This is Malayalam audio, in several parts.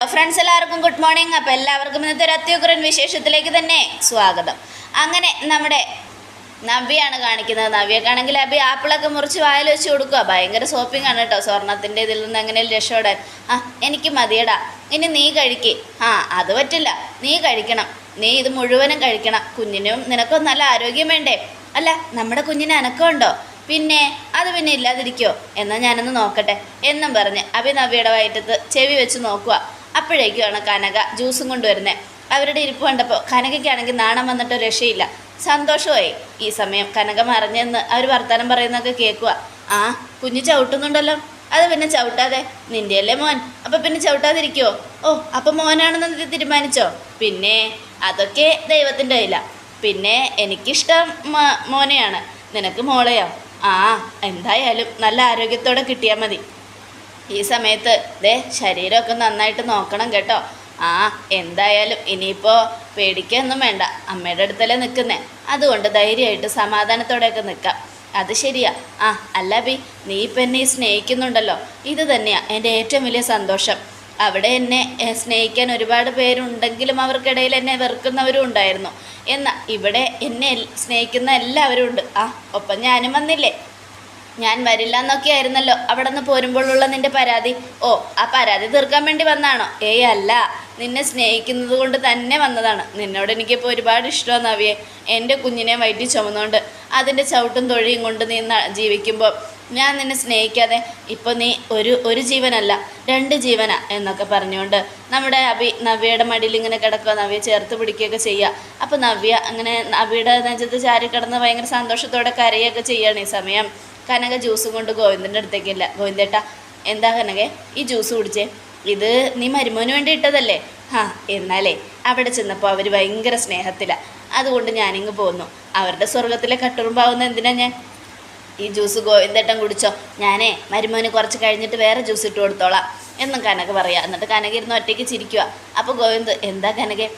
ഫ്രണ്ട്സ് എല്ലാവർക്കും ഗുഡ് മോർണിംഗ് അപ്പോൾ എല്ലാവർക്കും ഇന്നത്തെ ഒരു അത്യുഗ്രൻ വിശേഷത്തിലേക്ക് തന്നെ സ്വാഗതം. അങ്ങനെ നമ്മുടെ നവ്യാണ് കാണിക്കുന്നത്. നവ്യക്കാണെങ്കിൽ അബി ആപ്പിളൊക്കെ മുറിച്ച് വായിൽ വെച്ച് കൊടുക്കുക ഭയങ്കര ഷോപ്പിംഗ് ആണ് കേട്ടോ സ്വർണത്തിന്റെ ഇതിൽ നിന്ന് എങ്ങനെ രക്ഷപ്പെടാൻ? ആ എനിക്ക് മതിയടാ. ഇനി നീ കഴിക്ക്. ആ അത് പറ്റില്ല. നീ കഴിക്കണം. നീ ഇത് മുഴുവനും കഴിക്കണം. കുഞ്ഞിനും നിനക്കും നല്ല ആരോഗ്യം വേണ്ടേ? അല്ല നമ്മുടെ കുഞ്ഞിന് അനക്കമുണ്ടോ പിന്നെ അത് പിന്നെ ഇല്ലാതിരിക്കോ? എന്നാൽ ഞാനൊന്ന് നോക്കട്ടെ. എന്നും പറഞ്ഞ് അഭി നവ്യയുടെ വയറ്റത്ത് ചെവി വെച്ച് നോക്കുക അപ്പോഴേക്കുമാണ് കനക ജ്യൂസും കൊണ്ടുവരുന്നത് അവരുടെ ഇരിപ്പ് കണ്ടപ്പോൾ കനകയ്ക്കാണെങ്കിൽ നാണം വന്നിട്ട് രക്ഷയില്ല. സന്തോഷമായി. ഈ സമയം കനക മറിഞ്ഞെന്ന് അവർ വർത്തമാനം പറയുന്നൊക്കെ കേൾക്കുക ആ കുഞ്ഞ് ചവിട്ടുന്നുണ്ടല്ലോ. അത് പിന്നെ ചവിട്ടാതെ. നിന്റെ അല്ലേ മോൻ? അപ്പം പിന്നെ ചവിട്ടാതിരിക്കുമോ ഓ അപ്പം മോനാണെന്ന് തീരുമാനിച്ചോ? പിന്നെ അതൊക്കെ ദൈവത്തിന്റെ കയ്യില. പിന്നെ എനിക്കിഷ്ടം മോനെയാണ്. നിനക്ക് മോളെയോ? ആ എന്തായാലും നല്ല ആരോഗ്യത്തോടെ കിട്ടിയാൽ മതി. ഈ സമയത്ത് ദേ ശരീരമൊക്കെ നന്നായിട്ട് നോക്കണം കേട്ടോ. ആ എന്തായാലും ഇനിയിപ്പോൾ പേടിക്കൊന്നും വേണ്ട. അമ്മയുടെ അടുത്തല്ലേ നിൽക്കുന്നേ അതുകൊണ്ട് ധൈര്യമായിട്ട് സമാധാനത്തോടെയൊക്കെ നിൽക്കാം അത് ശരിയാ. ആ അല്ല ബി നീ ഇപ്പം എന്നെ സ്നേഹിക്കുന്നുണ്ടല്ലോ. ഇത് തന്നെയാ എന്റെ ഏറ്റവും വലിയ സന്തോഷം. അവിടെ എന്നെ സ്നേഹിക്കാൻ ഒരുപാട് പേരുണ്ടെങ്കിലും അവർക്കിടയിൽ എന്നെ വെറുക്കുന്നവരും ഉണ്ടായിരുന്നു. എന്നാൽ ഇവിടെ എന്നെ സ്നേഹിക്കുന്ന എല്ലാവരും ഉണ്ട്. ആ ഒപ്പം ഞാനും വന്നില്ലേ? ഞാൻ വരില്ല എന്നൊക്കെയായിരുന്നല്ലോ അവിടെ നിന്ന് പോരുമ്പോഴുള്ള നിന്റെ പരാതി. ഓ ആ പരാതി തീർക്കാൻ വേണ്ടി വന്നാണോ? ഏയ് അല്ല നിന്നെ സ്നേഹിക്കുന്നത് കൊണ്ട് തന്നെ വന്നതാണ്. നിന്നോട് എനിക്കിപ്പോൾ ഒരുപാട് ഇഷ്ടമാണ് നവിയെ. എന്റെ കുഞ്ഞിനെ വയറ്റി ചുമന്നുകൊണ്ട് അതിന്റെ ചവിട്ടും തൊഴിയും കൊണ്ട് നീ ജീവിക്കുമ്പോൾ ഞാൻ നിന്നെ സ്നേഹിക്കാതെ ഇപ്പോൾ നീ ഒരു ഒരു ജീവനല്ല രണ്ട് ജീവന എന്നൊക്കെ പറഞ്ഞുകൊണ്ട് നമ്മുടെ അഭി നവ്യയുടെ മടിയിൽ ഇങ്ങനെ കിടക്കുക നവ്യ ചേർത്ത് പിടിക്കുകയൊക്കെ ചെയ്യുക അപ്പോൾ നവ്യ അങ്ങനെ നവ്യയുടെ നെഞ്ചത്ത് ചാരി കിടന്ന് ഭയങ്കര സന്തോഷത്തോടെ കരയൊക്കെ ചെയ്യുകയാണ് ഈ സമയം. കനക ജ്യൂസും കൊണ്ട് ഗോവിന്ദന്റെ അടുത്തേക്കില്ല ഗോവിന്ദേട്ട എന്താ കനകെ ഈ ജ്യൂസ് കുടിച്ചേ? ഇത് നീ മരുമോന് വേണ്ടി ഇട്ടതല്ലേ? ആ എന്നാലേ അവിടെ ചെന്നപ്പോൾ അവർ ഭയങ്കര സ്നേഹത്തിലാണ് അതുകൊണ്ട് ഞാനിങ്ങ് പോന്നു. അവരുടെ സ്വർഗത്തിലെ കട്ടുറുമ്പാവുന്ന എന്തിനാ ഞാൻ? ഈ ജ്യൂസ് ഗോവിന്ദേട്ടൻ കുടിച്ചോ? ഞാനേ മരുമോന് കുറച്ച് കഴിഞ്ഞിട്ട് വേറെ ജ്യൂസ് ഇട്ട് കൊടുത്തോളാം. എന്നും കനക പറയാം. എന്നിട്ട് കനക ഇരുന്ന് ഒറ്റയ്ക്ക് ചിരിക്കുക അപ്പോൾ ഗോവിന്ദ് എന്താ കനകെ?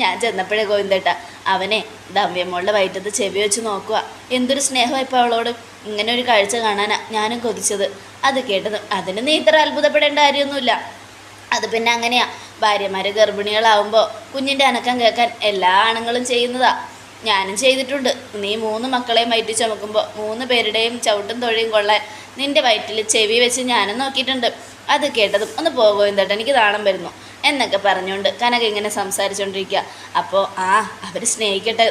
ഞാൻ ചെന്നപ്പോഴേ ഗോവിന്ദേട്ട അവനെ ദമ്യമ്മളുടെ വയറ്റത്ത് ചെവി വെച്ച് നോക്കുക എന്തൊരു സ്നേഹമാണ് ഇപ്പോൾ അവളോട്. ഇങ്ങനെ ഒരു കാഴ്ച കാണാനാ ഞാനും കൊതിച്ചത്. അത് കേട്ടത് അതിന് നീ ഇത്ര അത്ഭുതപ്പെടേണ്ട കാര്യമൊന്നുമില്ല. അത് പിന്നെ അങ്ങനെയാ. ഭാര്യമാർ ഗർഭിണികളാവുമ്പോൾ കുഞ്ഞിന്റെ അനക്കം കേൾക്കാൻ എല്ലാ ആണുങ്ങളും ചെയ്യുന്നതാ. ഞാനും ചെയ്തിട്ടുണ്ട്. നീ മൂന്ന് മക്കളെയും വയറ്റി ചുമക്കുമ്പോൾ മൂന്ന് പേരുടെയും ചവിട്ടും തൊഴിയും കൊള്ളാൻ നിന്റെ വയറ്റിൽ ചെവി വെച്ച് ഞാനും നോക്കിയിട്ടുണ്ട്. അത് കേട്ടതും ഒന്ന് പോകുമോ എന്തേട്ടാ എനിക്ക് നാണം വരുന്നു. എന്നൊക്കെ പറഞ്ഞുകൊണ്ട് കനക ഇങ്ങനെ സംസാരിച്ചുകൊണ്ടിരിക്കുക അപ്പോൾ ആ അവർ സ്നേഹിക്കട്ടെ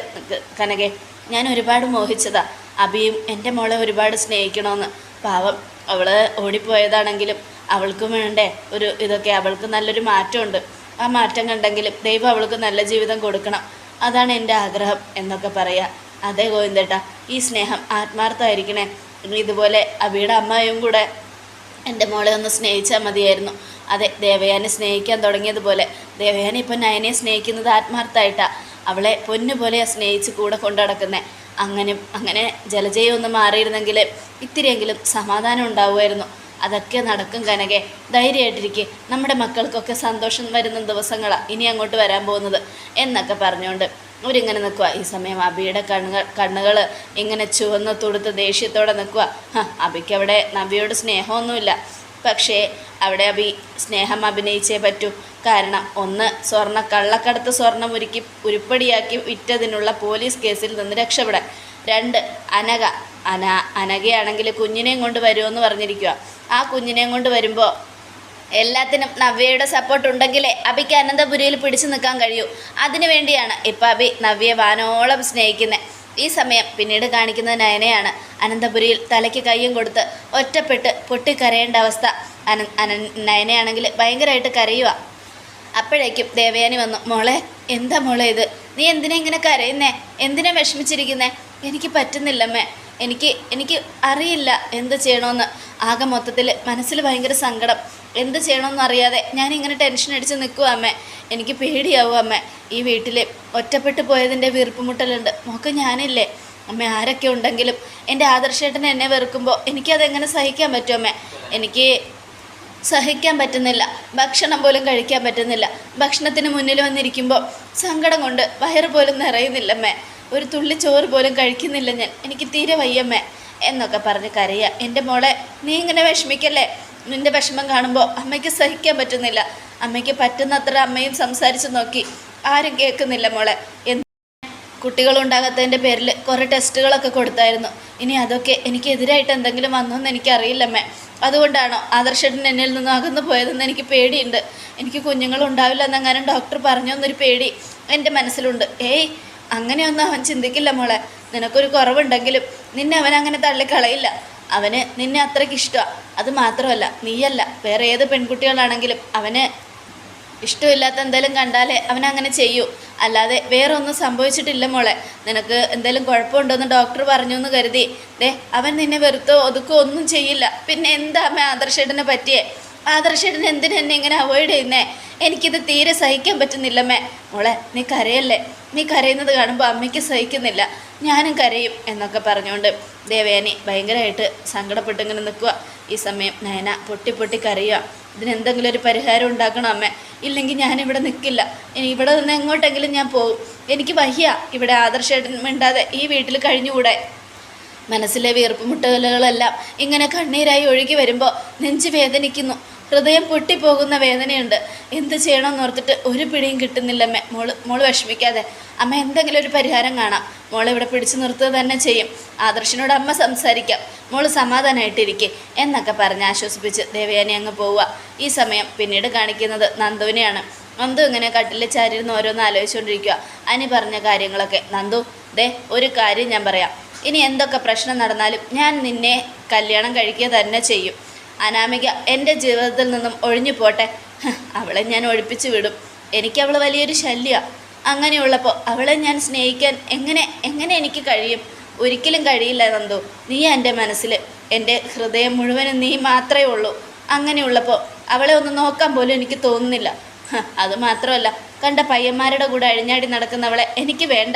കനകെ. ഞാൻ ഒരുപാട് മോഹിച്ചതാ. അഭിയും എന്റെ മോളെ ഒരുപാട് സ്നേഹിക്കണമെന്ന് പാവം അവൾ ഓടിപ്പോയതാണെങ്കിലും അവൾക്കും വേണ്ടേ ഒരു ഇതൊക്കെ അവൾക്ക് നല്ലൊരു മാറ്റമുണ്ട്. ആ മാറ്റം കണ്ടെങ്കിലും ദൈവം അവൾക്ക് നല്ല ജീവിതം കൊടുക്കണം. അതാണ് എന്റെ ആഗ്രഹം എന്നൊക്കെ പറയാം. അതേ ഗോവിന്ദേട്ടാ ഈ സ്നേഹം ആത്മാർത്ഥമായിരിക്കണേ. ഇതുപോലെ അബിയുടെ അമ്മയും കൂടെ എന്റെ മോളെ ഒന്ന് സ്നേഹിച്ചാൽ മതിയായിരുന്നു. അതെ ദേവയാനെ സ്നേഹിക്കാൻ തുടങ്ങിയതുപോലെ. ദേവയാനെ ഇപ്പം നയനെ സ്നേഹിക്കുന്നത് ആത്മാർത്ഥമായിട്ടാണ് അവളെ പൊന്നുപോലെ സ്നേഹിച്ച് കൂടെ കൊണ്ടു നടക്കുന്നത് അങ്ങനെ അങ്ങനെ ജലജയം ഒന്ന് മാറിയിരുന്നെങ്കിൽ ഇത്തിരിയെങ്കിലും സമാധാനം ഉണ്ടാവുമായിരുന്നു. അതൊക്കെ നടക്കും കനകെ. ധൈര്യമായിട്ടിരിക്കെ. നമ്മുടെ മക്കൾക്കൊക്കെ സന്തോഷം വരുന്ന ദിവസങ്ങളാണ് ഇനി അങ്ങോട്ട് വരാൻ പോകുന്നത് എന്നൊക്കെ പറഞ്ഞുകൊണ്ട് അവരിങ്ങനെ നിൽക്കുക ഈ സമയം അബിയുടെ കണ്ണുകൾ കണ്ണുകൾ ഇങ്ങനെ ചുവന്ന് തുടുത്ത് ദേഷ്യത്തോടെ നിൽക്കുക അബിക്ക് അവിടെ നബിയോട് സ്നേഹമൊന്നുമില്ല. പക്ഷേ അവിടെ അഭി സ്നേഹം അഭിനയിച്ചേ പറ്റൂ. കാരണം ഒന്ന് സ്വർണ കള്ളക്കടത്ത് സ്വർണം ഉരുക്കി ഉരുപ്പടിയാക്കി വിറ്റതിനുള്ള പോലീസ് കേസിൽ നിന്ന് രക്ഷപ്പെടാൻ. രണ്ട് അനക അന അനഘയാണെങ്കിൽ കുഞ്ഞിനെയും കൊണ്ട് വരുമെന്ന് പറഞ്ഞിരിക്കുക. ആ കുഞ്ഞിനെയും കൊണ്ട് വരുമ്പോൾ എല്ലാത്തിനും നവ്യയുടെ സപ്പോർട്ട് ഉണ്ടെങ്കിലേ അബിക്ക് അനന്തപുരിയിൽ പിടിച്ചു നിൽക്കാൻ കഴിയൂ. അതിനു വേണ്ടിയാണ് ഇപ്പം അബി നവ്യയെ വാനോളം സ്നേഹിക്കുന്നത് ഈ സമയം പിന്നീട് കാണിക്കുന്നത് നയനയാണ്. അനന്തപുരിയിൽ തലയ്ക്ക് കയ്യും കൊടുത്ത് ഒറ്റപ്പെട്ട് പൊട്ടിക്കരയേണ്ട അവസ്ഥ. അന അന നയനയാണെങ്കിൽ ഭയങ്കരമായിട്ട് കരയുക അപ്പോഴേക്കും ദേവയാനി വന്നു മോളെ എന്താ മോളെ ഇത്? നീ എന്തിനാ ഇങ്ങനെ കരയുന്നേ? എന്തിനാ വിഷമിച്ചിരിക്കുന്നേ? എനിക്ക് പറ്റുന്നില്ലമ്മേ. എനിക്ക് എനിക്ക് അറിയില്ല എന്ത് ചെയ്യണമെന്ന് ആകെ മൊത്തത്തിൽ മനസ്സിൽ ഭയങ്കര സങ്കടം. എന്ത് ചെയ്യണമെന്ന് അറിയാതെ ഞാൻ ഇങ്ങനെ ടെൻഷൻ അടിച്ച് നിൽക്കുക അമ്മേ. എനിക്ക് പേടിയാവും അമ്മേ. ഈ വീട്ടിൽ ഒറ്റപ്പെട്ടു പോയതിന്റെ വീർപ്പുമുട്ടലുണ്ട്. മോക്ക് ഞാനില്ലേ. അമ്മ ആരൊക്കെ ഉണ്ടെങ്കിലും എന്റെ ആദർശേട്ടൻ എന്നെ വെറുക്കുമ്പോൾ എനിക്കതെങ്ങനെ സഹിക്കാൻ പറ്റും അമ്മേ? എനിക്ക് സഹിക്കാൻ പറ്റുന്നില്ല. ഭക്ഷണം പോലും കഴിക്കാൻ പറ്റുന്നില്ല. ഭക്ഷണത്തിന് മുന്നിൽ വന്നിരിക്കുമ്പോൾ സങ്കടം കൊണ്ട് വയറ് പോലും നിറയുന്നില്ലമ്മേ ഒരു തുള്ളി ചോറ് പോലും കഴിക്കുന്നില്ല ഞാൻ. എനിക്ക് തീരെ വയ്യമ്മേ എന്നൊക്കെ പറഞ്ഞ് കരയുക എന്റെ മോളെ നീ ഇങ്ങനെ വിഷമിക്കല്ലേ? നിന്റെ വിഷമം കാണുമ്പോൾ അമ്മയ്ക്ക് സഹിക്കാൻ പറ്റുന്നില്ല. അമ്മയ്ക്ക് പറ്റുന്നത്ര അമ്മയും സംസാരിച്ച് നോക്കി. ആരും കേൾക്കുന്നില്ല മോളെ. എന്ത് കുട്ടികളുണ്ടാകാത്തതിന്റെ പേരിൽ കുറേ ടെസ്റ്റുകളൊക്കെ കൊടുത്തായിരുന്നു. ഇനി അതൊക്കെ എനിക്കെതിരായിട്ട് എന്തെങ്കിലും വന്നോന്ന് എനിക്കറിയില്ലമ്മേ. അതുകൊണ്ടാണോ ആദർശേട്ടൻ എന്നിൽ നിന്ന് അകന്നു പോയതെന്ന് എനിക്ക് പേടിയുണ്ട്. എനിക്ക് കുഞ്ഞുങ്ങളുണ്ടാവില്ല എന്നെങ്ങാനും ഡോക്ടർ പറഞ്ഞു എന്നൊരു പേടി എന്റെ മനസ്സിലുണ്ട്. ഏയ് അങ്ങനെയൊന്നും അവൻ ചിന്തിക്കില്ല മോളെ. നിനക്കൊരു കുറവുണ്ടെങ്കിലും നിന്നെ അവൻ അങ്ങനെ തള്ളിക്കളയില്ല. അവന് നിന്നെ അത്രയ്ക്ക് ഇഷ്ടമാണ് അത് മാത്രമല്ല നീയല്ല. വേറെ ഏത് പെൺകുട്ടികളാണെങ്കിലും അവന് ഇഷ്ടമില്ലാത്ത എന്തെങ്കിലും കണ്ടാലേ അവൻ അങ്ങനെ ചെയ്യൂ. അല്ലാതെ വേറെ ഒന്നും സംഭവിച്ചിട്ടില്ല മോളെ. നിനക്ക് എന്തെങ്കിലും കുഴപ്പമുണ്ടോയെന്ന് ഡോക്ടർ പറഞ്ഞു എന്ന് കരുതി. ദേ അവൻ നിന്നെ വെറുത്തോ ഒതുക്കോ ഒന്നും ചെയ്യില്ല. പിന്നെ എന്താ അമ്മ ആദർശേട്ടനെ പറ്റിയേ? ആദർശേട്ടൻ എന്തിനെന്നെ ഇങ്ങനെ അവോയ്ഡ് ചെയ്യുന്നേ? എനിക്കിത് തീരെ സഹിക്കാൻ പറ്റുന്നില്ലമ്മേ. മോളെ നീ കരയല്ലേ? നീ കരയുന്നത് കാണുമ്പോൾ അമ്മയ്ക്ക് സഹിക്കുന്നില്ല. ഞാനും കരയും എന്നൊക്കെ പറഞ്ഞുകൊണ്ട് ദേവയാനി ഭയങ്കരമായിട്ട് സങ്കടപ്പെട്ട് ഇങ്ങനെ നിൽക്കുക ഈ സമയം നയന പൊട്ടി പൊട്ടി കരയുക ഇതിനെന്തെങ്കിലും ഒരു പരിഹാരം ഉണ്ടാക്കണം അമ്മ. ഇല്ലെങ്കിൽ ഞാനിവിടെ നിൽക്കില്ല ഇനി ഇവിടെ നിന്ന് എങ്ങോട്ടെങ്കിലും ഞാൻ പോകും എനിക്ക് വയ്യ ഇവിടെ ആദർശം മിണ്ടാതെ ഈ വീട്ടിൽ കഴിഞ്ഞുകൂടെ. മനസ്സിലെ വീർപ്പുമുട്ടലുകളെല്ലാം ഇങ്ങനെ കണ്ണീരായി ഒഴുകി വരുമ്പോൾ നെഞ്ച് വേദനിക്കുന്നു. ഹൃദയം പൊട്ടിപ്പോകുന്ന വേദനയുണ്ട്. എന്ത് ചെയ്യണമെന്ന് ഓർത്തിട്ട് ഒരു പിടിയും കിട്ടുന്നില്ലമ്മേ മോൾ മോൾ വിഷമിക്കാതെ. അമ്മ എന്തെങ്കിലും ഒരു പരിഹാരം കാണാം. മോളെ ഇവിടെ പിടിച്ചു നിർത്തുക തന്നെ ചെയ്യും. ആദർശനോട് അമ്മ സംസാരിക്കാം. മോൾ സമാധാനമായിട്ടിരിക്കെ എന്നൊക്കെ പറഞ്ഞ് ആശ്വസിപ്പിച്ച് ദേവയാനി അങ്ങ് പോവുക. ഈ സമയം പിന്നീട് കാണിക്കുന്നത് നന്ദുവിനെയാണ്. നന്ദു ഇങ്ങനെ കട്ടിൽ ചാരിരുന്ന് ഓരോന്ന് ആലോചിച്ചുകൊണ്ടിരിക്കുക അനി പറഞ്ഞ കാര്യങ്ങളൊക്കെ. നന്ദു ദേ ഒരു കാര്യം ഞാൻ പറയാം. ഇനി എന്തൊക്കെ പ്രശ്നം നടന്നാലും ഞാൻ നിന്നെ കല്യാണം കഴിക്കുക തന്നെ ചെയ്യും. അനാമിക എന്റെ ജീവിതത്തിൽ നിന്നും ഒഴിഞ്ഞു പോട്ടെ. അവളെ ഞാൻ ഒഴിപ്പിച്ചു വിടും. എനിക്ക് അവൾ വലിയൊരു ശല്യമാണ് അങ്ങനെയുള്ളപ്പോൾ അവളെ ഞാൻ സ്നേഹിക്കാൻ എങ്ങനെ എങ്ങനെ എനിക്ക് കഴിയും? ഒരിക്കലും കഴിയില്ല നന്ദു. നീ എന്റെ മനസ്സിൽ എന്റെ ഹൃദയം മുഴുവനും നീ മാത്രമേ ഉള്ളൂ. അങ്ങനെയുള്ളപ്പോൾ അവളെ ഒന്ന് നോക്കാൻ പോലും എനിക്ക് തോന്നുന്നില്ല. അത് മാത്രമല്ല കണ്ട പയ്യന്മാരുടെ കൂടെ അഴിഞ്ഞാടി നടക്കുന്നവളെ എനിക്ക് വേണ്ട.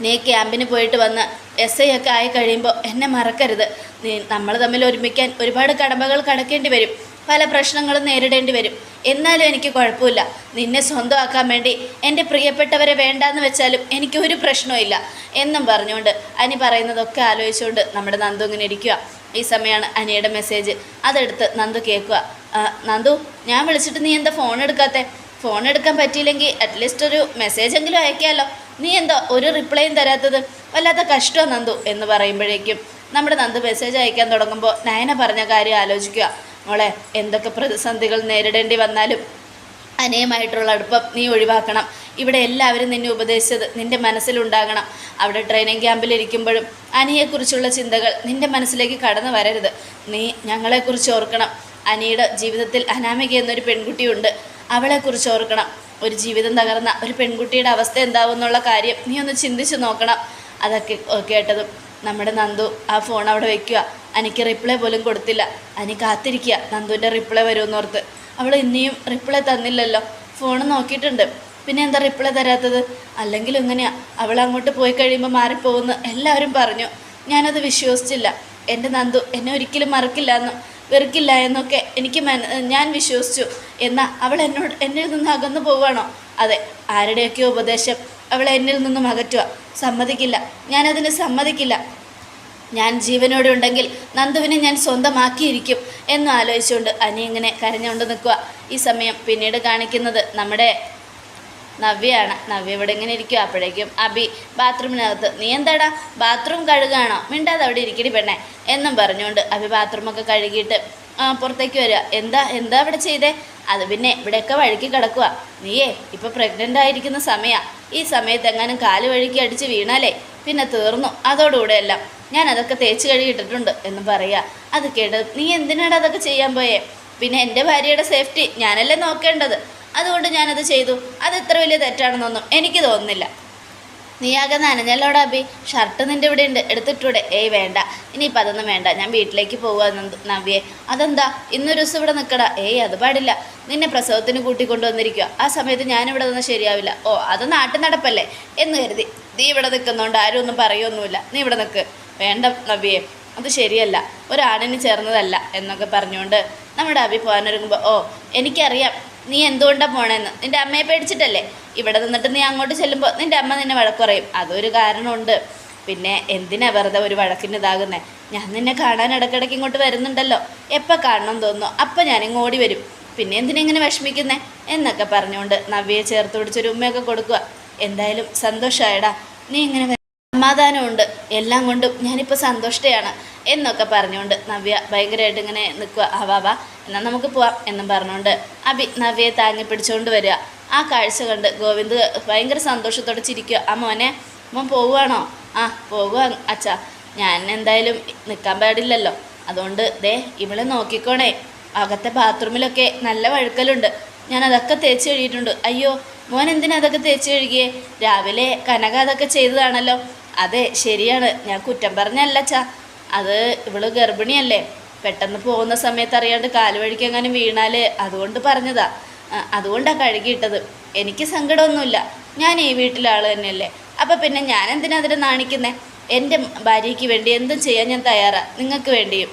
നീ ക്യാമ്പിന് പോയിട്ട് വന്ന് എസ് ഐ ഒക്കെ ആയി കഴിയുമ്പോൾ എന്നെ മറക്കരുത്. നീ നമ്മൾ തമ്മിൽ ഒരുമിക്കാൻ ഒരുപാട് കടമ്പകൾ കടക്കേണ്ടി വരും. പല പ്രശ്നങ്ങളും നേരിടേണ്ടി വരും. എന്നാലും എനിക്ക് കുഴപ്പമില്ല. നിന്നെ സ്വന്തമാക്കാൻ വേണ്ടി എന്റെ പ്രിയപ്പെട്ടവരെ വേണ്ടാന്ന് വെച്ചാലും എനിക്ക് ഒരു പ്രശ്നവും എന്നും പറഞ്ഞുകൊണ്ട് അനി പറയുന്നതൊക്കെ ആലോചിച്ചുകൊണ്ട് നമ്മുടെ നന്ദു ഇങ്ങനെ ഇരിക്കുക ഈ സമയമാണ് അനിയുടെ മെസ്സേജ് അതെടുത്ത് നന്ദു കേൾക്കുക നന്ദു ഞാൻ വിളിച്ചിട്ട് നീ എന്താ ഫോൺ എടുക്കാത്തെ? ഫോൺ എടുക്കാൻ പറ്റിയില്ലെങ്കിൽ അറ്റ്ലീസ്റ്റ് ഒരു മെസ്സേജെങ്കിലും അയക്കാമല്ലോ നീ എന്താ ഒരു റിപ്ലൈയും തരാത്തത്? വല്ലാത്ത കഷ്ടം നന്ദു എന്ന് പറയുമ്പോഴേക്കും നമ്മുടെ നന്ദു മെസ്സേജ് അയക്കാൻ തുടങ്ങുമ്പോൾ നയന പറഞ്ഞ കാര്യം ആലോചിക്കുക. മോളെ എന്തൊക്കെ പ്രതിസന്ധികൾ നേരിടേണ്ടി വന്നാലും അനയമായിട്ടുള്ള അടുപ്പം നീ ഒഴിവാക്കണം. ഇവിടെ എല്ലാവരും നിന്നെ ഉപദേശിച്ചത് നിന്റെ മനസ്സിലുണ്ടാകണം. അവിടെ ട്രെയിനിങ് ക്യാമ്പിലിരിക്കുമ്പോഴും അനിയെക്കുറിച്ചുള്ള ചിന്തകൾ നിന്റെ മനസ്സിലേക്ക് കടന്നു വരരുത്. നീ ഞങ്ങളെക്കുറിച്ച് ഓർക്കണം. അനിയുടെ ജീവിതത്തിൽ അനാമിക എന്നൊരു പെൺകുട്ടിയുണ്ട്. അവളെക്കുറിച്ച് ഓർക്കണം. ഒരു ജീവിതം തകർന്ന ഒരു പെൺകുട്ടിയുടെ അവസ്ഥ എന്താവും എന്നുള്ള കാര്യം നീ ഒന്ന് ചിന്തിച്ച് നോക്കണം. അതൊക്കെ കേട്ടതും നമ്മുടെ നന്ദു ആ ഫോൺ അവിടെ വെക്കുക അനിക്ക് റിപ്ലൈ പോലും കൊടുത്തില്ല. അനി കാത്തിരിക്കുക നന്ദുവിന്റെ റിപ്ലൈ വരുമെന്നോർത്ത്. അവൾ ഇനിയും റിപ്ലൈ തന്നില്ലല്ലോ. ഫോൺ നോക്കിയിട്ടുണ്ട്. പിന്നെ എന്താ റിപ്ലൈ തരാത്തത്? അല്ലെങ്കിൽ ഇങ്ങനെയാ അവൾ അങ്ങോട്ട് പോയി കഴിയുമ്പോൾ മാറിപ്പോകുന്നു എല്ലാവരും പറഞ്ഞു. ഞാനത് വിശ്വസിച്ചില്ല. എന്റെ നന്ദു എന്നെ ഒരിക്കലും മറക്കില്ല എന്നും. വെറുക്കില്ല എന്നൊക്കെ എനിക്ക് ഞാൻ വിശ്വസിച്ചു. എന്നാൽ അവൾ എന്നോട് എന്നിൽ നിന്ന് അകന്നു പോവുകയാണോ? അതെ ആരുടെയൊക്കെയോ ഉപദേശം അവൾ എന്നിൽ നിന്നും അകറ്റുക. സമ്മതിക്കില്ല. ഞാനതിന് സമ്മതിക്കില്ല. ഞാൻ ജീവനോടെ ഉണ്ടെങ്കിൽ നന്ദുവിനെ ഞാൻ സ്വന്തമാക്കിയിരിക്കും എന്ന് ആലോചിച്ചുകൊണ്ട് അനി കരഞ്ഞുകൊണ്ട് നിൽക്കുക. ഈ സമയം പിന്നീട് കാണിക്കുന്നത് നമ്മുടെ നവ്യയാണ് നവ്യ ഇവിടെ ഇങ്ങനെ ഇരിക്കുക അപ്പോഴേക്കും അബി ബാത്റൂമിനകത്ത് നീ എന്താടാ? ബാത്റൂം കഴുകാണോ? മിണ്ടാതെ അവിടെ ഇരിക്കണി പെണ്ണെ. എന്നും പറഞ്ഞുകൊണ്ട് അബി ബാത്റൂമൊക്കെ കഴുകിയിട്ട് പുറത്തേക്ക് വരിക. എന്താ? എന്താ ഇവിടെ ചെയ്തേ? അത് പിന്നെ ഇവിടെയൊക്കെ വഴുക്കി കിടക്കുക നീയേ ഇപ്പോൾ പ്രഗ്നന്റ് ആയിരിക്കുന്ന സമയമാണ് ഈ സമയത്ത് എങ്ങാനും കാൽ വഴുക്കി അടിച്ച് വീണാലേ പിന്നെ തീർന്നു. അതോടുകൂടെ എല്ലാം. ഞാൻ അതൊക്കെ തേച്ച് കഴുകിയിട്ടിട്ടുണ്ട് എന്ന് പറയുക. അത് കേട്ടത് നീ എന്തിനാണ് അതൊക്കെ ചെയ്യാൻ പോയേ? പിന്നെ എന്റെ ഭാര്യയുടെ സേഫ്റ്റി ഞാനല്ലേ നോക്കേണ്ടത്. അതുകൊണ്ട് ഞാനത് ചെയ്തു. അത് ഇത്ര വലിയ തെറ്റാണെന്നൊന്നും എനിക്ക് തോന്നുന്നില്ല. നീയാകെ നനഞ്ഞല്ലോടാ അബി. ഷർട്ട് നിന്റെ ഇവിടെ ഉണ്ട്. എടുത്തിട്ടൂടെ. ഏയ് വേണ്ട. ഇനിയിപ്പോൾ അതൊന്നും വേണ്ട. ഞാൻ വീട്ടിലേക്ക് നന്ദു- നവ്യേ. അതെന്താ? ഇന്നൊരു ദിവസം ഇവിടെ നിൽക്കടാ ഏയ് അത് പാടില്ല. നിന്നെ പ്രസവത്തിന് കൂട്ടിക്കൊണ്ടുവന്നിരിക്കുക ആ സമയത്ത് ഞാനിവിടെ നിന്ന് ശരിയാവില്ല. ഓ അത് നാട്ടു നടപ്പല്ലേ? എന്ന് കരുതി. നീ ഇവിടെ നിൽക്കുന്നതുകൊണ്ട് ആരും ഒന്നും പറയൊന്നുമില്ല. നീ ഇവിടെ നിൽക്ക് വേണ്ട നവ്യേ. അത് ശരിയല്ല. ഒരാണിന് ചേർന്നതല്ല എന്നൊക്കെ പറഞ്ഞുകൊണ്ട് നമ്മുടെ അബി പോകാനൊരുങ്ങുമ്പോൾ ഓ എനിക്കറിയാം. നീ എന്തുകൊണ്ടാണ് പോണേന്ന്? നിന്റെ അമ്മയെ പേടിച്ചിട്ടല്ലേ? ഇവിടെ നിന്നിട്ട് നീ അങ്ങോട്ട് ചെല്ലുമ്പോൾ നിന്റെ അമ്മ നിന്നെ വഴക്ക് പറയും. അതൊരു കാരണമുണ്ട്. പിന്നെ എന്തിനാ വെറുതെ ഒരു വഴക്കിന് ഇതാകുന്നേ? ഞാൻ നിന്നെ കാണാൻ ഇടയ്ക്കിടയ്ക്ക് ഇങ്ങോട്ട് വരുന്നുണ്ടല്ലോ. എപ്പോൾ കാണണം തോന്നുന്നു? അപ്പം ഞാൻ ഇങ്ങോടി വരും. പിന്നെ എന്തിനെങ്ങനെ വിഷമിക്കുന്നേ? എന്നൊക്കെ പറഞ്ഞുകൊണ്ട് നവ്യയെ ചേർത്ത് പിടിച്ചൊരു ഉമ്മയൊക്കെ കൊടുക്കുക എന്തായാലും സന്തോഷമായടാ നീ ഇങ്ങനെ സമാധാനമുണ്ട്. എല്ലാം കൊണ്ടും ഞാനിപ്പോൾ സന്തോഷത്തെയാണ്. എന്നൊക്കെ പറഞ്ഞുകൊണ്ട് നവ്യ ഭയങ്കരമായിട്ട് ഇങ്ങനെ നിൽക്കുക ആ വാ വാ എന്നാൽ നമുക്ക് പോവാം എന്നും പറഞ്ഞുകൊണ്ട് അബി നവ്യയെ താങ്ങി പിടിച്ചുകൊണ്ട് വരിക. ആ കാഴ്ച കണ്ട് ഗോവിന്ദ് ഭയങ്കര സന്തോഷത്തോടെ ചിരിക്കുക ആ മോനെ മോൻ പോവുകയാണോ? ആ പോകുക അച്ഛാ. ഞാൻ എന്തായാലും നിൽക്കാൻ പാടില്ലല്ലോ. അതുകൊണ്ട് ദേ ഇവളെ നോക്കിക്കോണേ. അകത്തെ ബാത്റൂമിലൊക്കെ നല്ല വഴുക്കലുണ്ട്. ഞാൻ അതൊക്കെ തേച്ച് കഴുകിയിട്ടുണ്ട്. അയ്യോ മോൻ എന്തിനാ അതൊക്കെ തേച്ച് കഴുകിയേ? രാവിലെ കനക അതൊക്കെ ചെയ്തതാണല്ലോ. അതെ ശരിയാണ്. ഞാൻ കുറ്റം പറഞ്ഞല്ല അച്ഛാ. അത് ഇവൾ ഗർഭിണിയല്ലേ? പെട്ടെന്ന് പോകുന്ന സമയത്ത് അറിയാണ്ട് കാലുവഴിക്ക് എങ്ങാനും വീണാൽ അതുകൊണ്ട് പറഞ്ഞതാ. അതുകൊണ്ടാ കഴുകിയിട്ടത് എനിക്ക് സങ്കടമൊന്നുമില്ല. ഞാൻ ഈ വീട്ടിലെ ആൾ തന്നെയല്ലേ. അപ്പം പിന്നെ ഞാൻ എന്തിനാ അതിനെ നാണിക്കുന്നേ? എന്റെ ഭാര്യയ്ക്ക് വേണ്ടി എന്തും ചെയ്യാൻ ഞാൻ തയ്യാറാ. നിങ്ങൾക്ക് വേണ്ടിയും.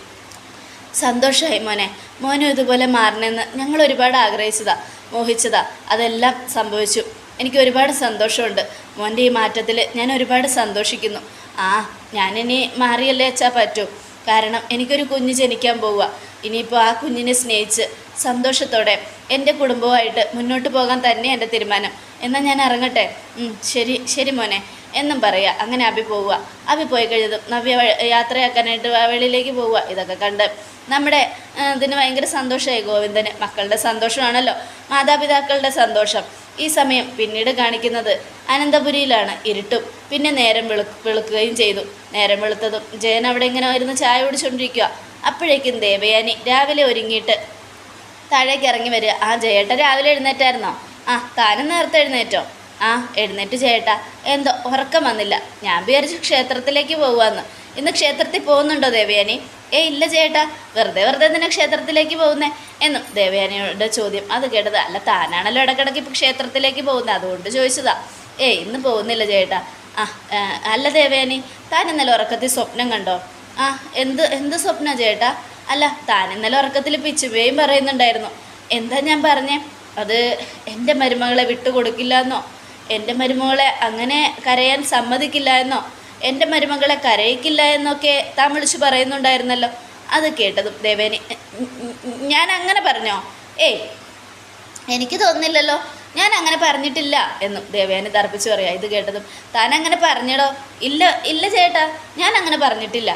സന്തോഷമായി മോനെ. മോനും ഇതുപോലെ മാറണമെന്ന് ഞങ്ങൾ ഒരുപാട് ആഗ്രഹിച്ചതാ മോഹിച്ചതാ. അതെല്ലാം സംഭവിച്ചു. എനിക്ക് ഒരുപാട് സന്തോഷമുണ്ട്. മോന്റെ ഈ മാറ്റത്തിൽ ഞാൻ ഒരുപാട് സന്തോഷിക്കുന്നു. ആ ഞാനിനി മാറിയല്ലേ വെച്ചാൽ പറ്റും. കാരണം എനിക്കൊരു കുഞ്ഞ് ജനിക്കാൻ പോവുക. ഇനിയിപ്പോൾ ആ കുഞ്ഞിനെ സ്നേഹിച്ച് സന്തോഷത്തോടെ എന്റെ കുടുംബവുമായിട്ട് മുന്നോട്ട് പോകാൻ തന്നെ എന്റെ തീരുമാനം. എന്നാൽ ഞാൻ ഇറങ്ങട്ടെ? ശരി ശരി മോനെ. എന്നും പറയുക അങ്ങനെ അഭി പോവുക. അഭി പോയി കഴിഞ്ഞതും നവ്യ യാത്രയാക്കാനായിട്ട് വെളിയിലേക്ക് പോവുക. ഇതൊക്കെ കണ്ട് നമ്മുടെ ഇതിന് ഭയങ്കര സന്തോഷമായി ഗോവിന്ദന്. മക്കളുടെ സന്തോഷമാണല്ലോ. മാതാപിതാക്കളുടെ സന്തോഷം. ഈ സമയം പിന്നീട് കാണിക്കുന്നത് അനന്തപുരിയിലാണ് ഇരുട്ടും. പിന്നെ നേരം വെളു വെളുക്കുകയും ചെയ്തു. നേരം വെളുത്തതും ജയൻ അവിടെ ഇങ്ങനെ ഇരുന്ന് ചായ കുടിച്ചുകൊണ്ടിരിക്കുക അപ്പോഴേക്കും ദേവയാനി രാവിലെ ഒരുങ്ങിയിട്ട് താഴേക്ക് ഇറങ്ങി വരിക. ആ ജയേട്ട രാവിലെ എഴുന്നേറ്റായിരുന്നോ? ആ താനും നേരത്തെ എഴുന്നേറ്റോ? ആ എഴുന്നേറ്റ് ചേട്ടാ എന്തോ ഉറക്കം വന്നില്ല. ഞാൻ വിചാരിച്ചു ക്ഷേത്രത്തിലേക്ക് പോവാന്ന് ഇന്ന് ക്ഷേത്രത്തിൽ പോകുന്നുണ്ടോ ദേവയാനി? ഏ ഇല്ല ചേട്ടാ. വെറുതെ വെറുതെ തന്നെ ക്ഷേത്രത്തിലേക്ക് പോകുന്നേ? എന്നും ദേവയാനിയുടെ ചോദ്യം. അത് കേട്ടത് അല്ല താനാണല്ലോ ഇടക്കിടക്ക് ഇപ്പം ക്ഷേത്രത്തിലേക്ക് പോകുന്നത് അതുകൊണ്ട് ചോദിച്ചതാ. ഏ ഇന്ന് പോകുന്നില്ല ചേട്ടാ. ആ അല്ല ദേവയാനി താൻ ഇന്നലെ ഉറക്കത്തിൽ സ്വപ്നം കണ്ടോ? ആ എന്ത് എന്ത് സ്വപ്ന ചേട്ടാ? അല്ല താൻ ഇന്നലെ ഉറക്കത്തിൽ പിച്ചുപേയും പറയുന്നുണ്ടായിരുന്നു. എന്താ ഞാൻ പറഞ്ഞേ? അത് എന്റെ മരുമകളെ വിട്ടുകൊടുക്കില്ല എന്നോ? എന്റെ മരുമകളെ അങ്ങനെ കരയാൻ സമ്മതിക്കില്ല എന്നോ? എന്റെ മരുമകളെ കരയിക്കില്ല എന്നൊക്കെ താൻ വിളിച്ച് പറയുന്നുണ്ടായിരുന്നല്ലോ. അത് കേട്ടതും ദേവേനി ഞാൻ അങ്ങനെ പറഞ്ഞോ? ഏയ് എനിക്ക് തോന്നുന്നില്ലല്ലോ. ഞാൻ അങ്ങനെ പറഞ്ഞിട്ടില്ല എന്നും ദേവേനെ തർപ്പിച്ചു പറയാം. ഇത് കേട്ടതും താൻ അങ്ങനെ പറഞ്ഞടോ. ഇല്ല ഇല്ല ചേട്ടാ ഞാൻ അങ്ങനെ പറഞ്ഞിട്ടില്ല.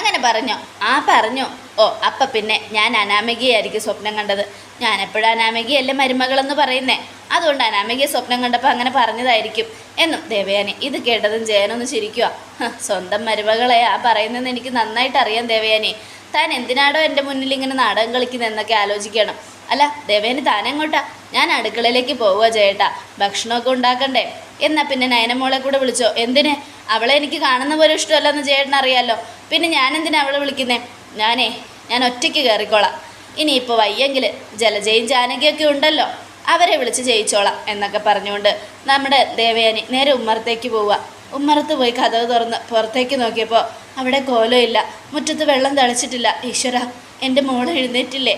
അങ്ങനെ പറഞ്ഞോ. ആ പറഞ്ഞു. ഓ അപ്പം പിന്നെ ഞാൻ അനാമികയായിരിക്കും സ്വപ്നം കണ്ടത്. ഞാൻ എപ്പോഴും അനാമികയല്ലേ മരുമകളെന്ന് പറയുന്നേ. അതുകൊണ്ട് അനാമികയെ സ്വപ്നം കണ്ടപ്പോൾ അങ്ങനെ പറഞ്ഞതായിരിക്കും. എന്നും ദേവയാനി ഇത് കേട്ടതും ജയനൊന്ന് ചിരിക്കുക "ഹ്, സ്വന്തം മരുമകളെ ആ പറയുന്നതെന്ന് എനിക്ക് നന്നായിട്ട് അറിയാം ദേവയാനി. താൻ എന്തിനാടോ എന്റെ മുന്നിൽ ഇങ്ങനെ നാടകം കളിക്കുന്നതെന്നൊക്കെ ആലോചിക്കണം. അല്ല ദേവേനി താനെങ്ങോട്ടാ? ഞാൻ അടുക്കളയിലേക്ക് പോവുക ചേട്ടാ ഭക്ഷണമൊക്കെ ഉണ്ടാക്കണ്ടേ? എന്നാ പിന്നെ നയനമോളെ കൂടെ വിളിച്ചോ? എന്തിന്? അവളെ എനിക്ക് കാണുന്ന പോലെ ഇഷ്ടമല്ലെന്ന് ചേട്ടൻ അറിയാലോ. പിന്നെ ഞാൻ എന്തിനാ അവളെ വിളിക്കുന്നേ? ഞാനേ ഞാൻ ഒറ്റയ്ക്ക് കയറിക്കോളാം ഇനിയിപ്പോൾ വയ്യെങ്കിൽ ജലജയും ജാനകിയൊക്കെ ഉണ്ടല്ലോ. അവരെ വിളിച്ച് ജയിച്ചോളാം എന്നൊക്കെ പറഞ്ഞുകൊണ്ട് നമ്മുടെ ദേവയാനി നേരെ ഉമ്മറത്തേക്ക് പോവുക. ഉമ്മറത്ത് പോയി കഥവ് തുറന്ന് പുറത്തേക്ക് നോക്കിയപ്പോൾ അവിടെ കോലമില്ല മുറ്റത്ത് വെള്ളം തളിച്ചിട്ടില്ല. ഈശ്വര എന്റെ മോൾ എഴുന്നേറ്റില്ലേ?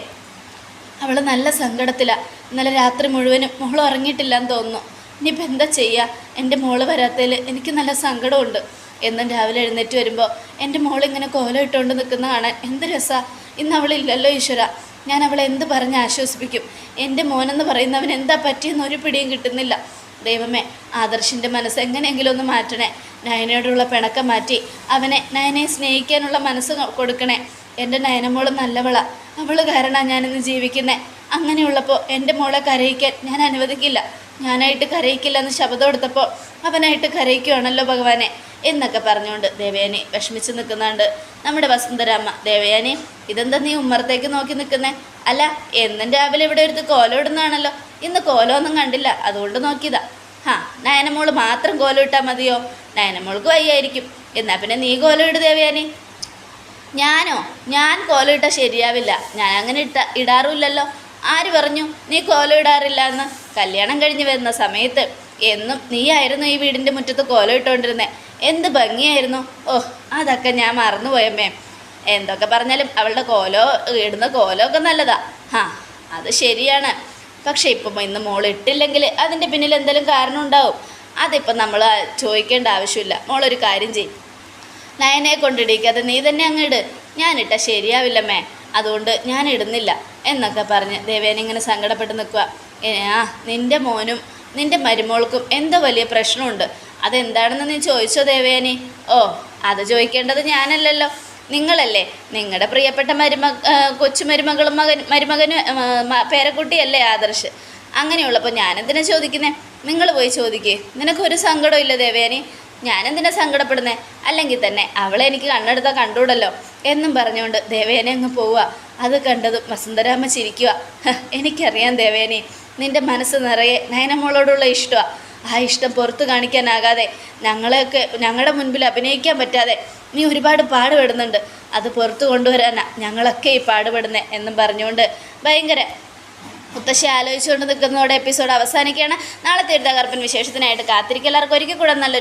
അവൾ നല്ല സങ്കടത്തിലാണ് ഇന്നലെ രാത്രി മുഴുവനും മോൾ ഉറങ്ങിയിട്ടില്ലെന്ന് തോന്നുന്നു. ഇനിയിപ്പോൾ എന്താ ചെയ്യുക എന്റെ മോൾ വരാത്തതിൽ എനിക്ക് നല്ല സങ്കടമുണ്ട്. എന്നും രാവിലെ എഴുന്നേറ്റ് വരുമ്പോൾ എന്റെ മോളിങ്ങനെ കോലം ഇട്ടുകൊണ്ട് നിൽക്കുന്ന കാണാൻ എന്ത് രസമാണ് ഇന്ന് അവളില്ലല്ലോ ഈശ്വര. ഞാൻ അവളെ എന്ത് പറഞ്ഞ് ആശ്വസിപ്പിക്കും? എന്റെ മോനെന്ന് പറയുന്നവൻ എന്താ പറ്റിയെന്ന് ഒരു പിടിയും കിട്ടുന്നില്ല. ദൈവമേ ആദർശിന്റെ മനസ്സ് എങ്ങനെയെങ്കിലും ഒന്ന് മാറ്റണേ. നയനയോടുള്ള പിണക്കം മാറ്റി അവനെ നയനയെ സ്നേഹിക്കാനുള്ള മനസ്സ് കൊടുക്കണേ. എന്റെ നയനമോൾ നല്ലവള. അവൾ കാരണമാണ് ഞാനിന്ന് ജീവിക്കുന്നേ. അങ്ങനെയുള്ളപ്പോൾ എന്റെ മോളെ കരയിക്കാൻ ഞാൻ അനുവദിക്കില്ല. ഞാനായിട്ട് കരയിക്കില്ല എന്ന് ശബ്ദം എടുത്തപ്പോൾ അവനായിട്ട് കരയിക്കുകയാണല്ലോ ഭഗവാനെ എന്നൊക്കെ പറഞ്ഞുകൊണ്ട് ദേവയാനി വിഷമിച്ച് നിൽക്കുന്നുണ്ട്. നമ്മുടെ വസുന്ധരാമ്മ ദേവയാനി ഇതെന്താ നീ ഉമ്മറത്തേക്ക് നോക്കി നിൽക്കുന്നേ? അല്ല എന്നും രാവിലെ ഇവിടെ എടുത്ത് കോലം ഇടുന്നതാണല്ലോ. ഇന്ന് കോലമൊന്നും കണ്ടില്ല അതുകൊണ്ട് നോക്കിയതാ. ഹാ നയനമോൾ മാത്രം കോലം ഇട്ടാൽ മതിയോ? നയനമോൾക്ക് വയ്യായിരിക്കും. എന്നാൽ പിന്നെ നീ കോലം ഇട് ദേവയാനി. ഞാനോ? ഞാൻ കോലം ഇട്ടാൽ ശരിയാവില്ല. ഞാൻ അങ്ങനെ ഇട്ട ഇടാറുമില്ലല്ലോ. ആര് പറഞ്ഞു? നീ കോലമിടാറില്ല എന്ന് കല്യാണം കഴിഞ്ഞ് വരുന്ന സമയത്ത് എന്നും നീയായിരുന്നു ഈ വീടിന്റെ മുറ്റത്ത് കോലമിട്ടുകൊണ്ടിരുന്നത് എന്ത് ഭംഗിയായിരുന്നു. ഓ അതൊക്കെ ഞാൻ മറന്നുപോയമ്മേ എന്തൊക്കെ പറഞ്ഞാലും അവളുടെ കോലോ ഇടുന്ന കോലോ ഒക്കെ നല്ലതാ. ഹാ അത് ശരിയാണ്. പക്ഷെ ഇപ്പം ഇന്ന് മോൾ ഇട്ടില്ലെങ്കിൽ അതിന്റെ പിന്നിൽ എന്തെങ്കിലും കാരണം ഉണ്ടാവും. അതിപ്പം നമ്മൾ ചോദിക്കേണ്ട ആവശ്യമില്ല. മോളൊരു കാര്യം ചെയ്യും നയനെ കൊണ്ടിടിക്കാതെ നീ തന്നെ അങ്ങ് ഇട്. ഞാനിട്ട ശരിയാവില്ലമ്മേ. അതുകൊണ്ട് ഞാൻ ഇടുന്നില്ല. എന്നൊക്കെ പറഞ്ഞ് ദേവേന ഇങ്ങനെ സങ്കടപ്പെട്ട് നിൽക്കുക. ആ നിന്റെ മോനും നിന്റെ മരുമോൾക്കും എന്തോ വലിയ പ്രശ്നമുണ്ട്. അതെന്താണെന്ന് നീ ചോദിച്ചോ ദേവേനി? ഓ അത് ചോദിക്കേണ്ടത് ഞാനല്ലല്ലോ. നിങ്ങളല്ലേ. നിങ്ങളുടെ പ്രിയപ്പെട്ട മരുമ കൊച്ചു മരുമകളും മകൻ മരുമകനും പേരക്കുട്ടിയല്ലേ ആദർശ്? അങ്ങനെയുള്ളപ്പോൾ ഞാനെന്തിനാ ചോദിക്കുന്നേ? നിങ്ങൾ പോയി ചോദിക്കേ. നിനക്കൊരു സങ്കടമില്ല ദേവേനി. ഞാനെന്തിനാ സങ്കടപ്പെടുന്നേ? അല്ലെങ്കിൽ തന്നെ അവളെ എനിക്ക് കണ്ണെടുത്താൽ കണ്ടൂടല്ലോ എന്നും പറഞ്ഞുകൊണ്ട് ദേവേനെ അങ്ങ് പോവുക. അത് കണ്ടതും വസുന്ധരാമ ചിരിക്കുക. "ഹ, എനിക്കറിയാം ദേവേനെ നിന്റെ മനസ്സ് നിറയെ നയനമോളോടുള്ള ഇഷ്ടമാണ് ആ ഇഷ്ടം പുറത്ത് കാണിക്കാനാകാതെ ഞങ്ങളെയൊക്കെ ഞങ്ങളുടെ മുൻപിൽ അഭിനയിക്കാൻ പറ്റാതെ നീ ഒരുപാട് പാടുപെടുന്നുണ്ട്. അത് പുറത്തു കൊണ്ടുവരാനാ ഞങ്ങളൊക്കെ ഈ പാടുപെടുന്നേ എന്നും പറഞ്ഞുകൊണ്ട് ഭയങ്കര മുത്തശ്ശി ആലോചിച്ചുകൊണ്ട് നിൽക്കുന്നതോടെ എപ്പിസോഡ് അവസാനിക്കുകയാണ്. നാളെ ഒരു വിശേഷത്തിനായിട്ട് കാത്തിരിക്കും എല്ലാവർക്കും ഒരിക്കൽ കൂടെ നല്ലൊരു